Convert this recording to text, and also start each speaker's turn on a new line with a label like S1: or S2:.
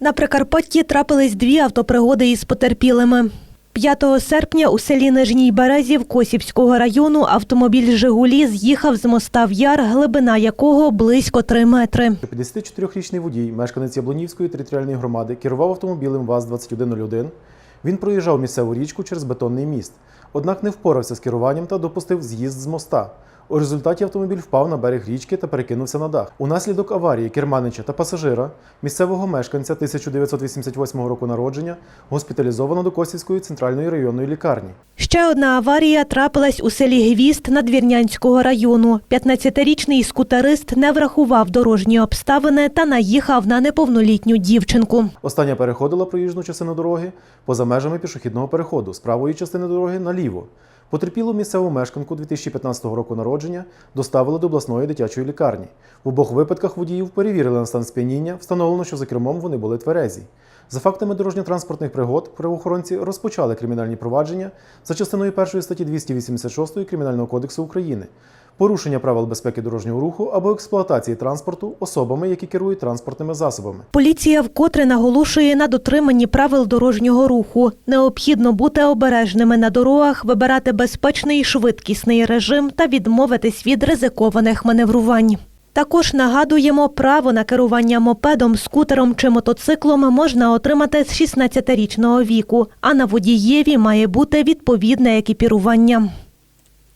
S1: На Прикарпатті трапились дві автопригоди із потерпілими. 5 серпня у селі Нижній Березів Косівського району автомобіль «Жигулі» з'їхав з моста в яр, глибина якого близько 3 метри.
S2: 54-річний водій, мешканець Яблонівської територіальної громади, керував автомобілем ВАЗ-2101. Він проїжджав місцеву річку через бетонний міст, однак не впорався з керуванням та допустив з'їзд з моста. У результаті автомобіль впав на берег річки та перекинувся на дах. Унаслідок аварії керманича та пасажира, місцевого мешканця 1988 року народження, госпіталізовано до Косівської центральної районної лікарні.
S1: Ще одна аварія трапилась у селі Гвіст Надвірнянського району. 15-річний скутерист не врахував дорожні обставини та наїхав на неповнолітню дівчинку.
S2: Остання переходила проїжджу частину дороги поза межами пішохідного переходу з правої частини дороги наліво. Потерпілу місцеву мешканку 2015 року народження доставили до обласної дитячої лікарні. В обох випадках водіїв перевірили на стан сп'яніння, встановлено, що за кермом вони були тверезі. За фактами дорожньо-транспортних пригод правоохоронці розпочали кримінальні провадження за частиною 1 статті 286 Кримінального кодексу України порушення правил безпеки дорожнього руху або експлуатації транспорту особами, які керують транспортними засобами.
S1: Поліція вкотре наголошує на дотриманні правил дорожнього руху. Необхідно бути обережними на дорогах, вибирати безпечний швидкісний режим та відмовитись від ризикованих маневрувань. Також нагадуємо, право на керування мопедом, скутером чи мотоциклом можна отримати з 16-річного віку, а на водієві має бути відповідне екіпірування.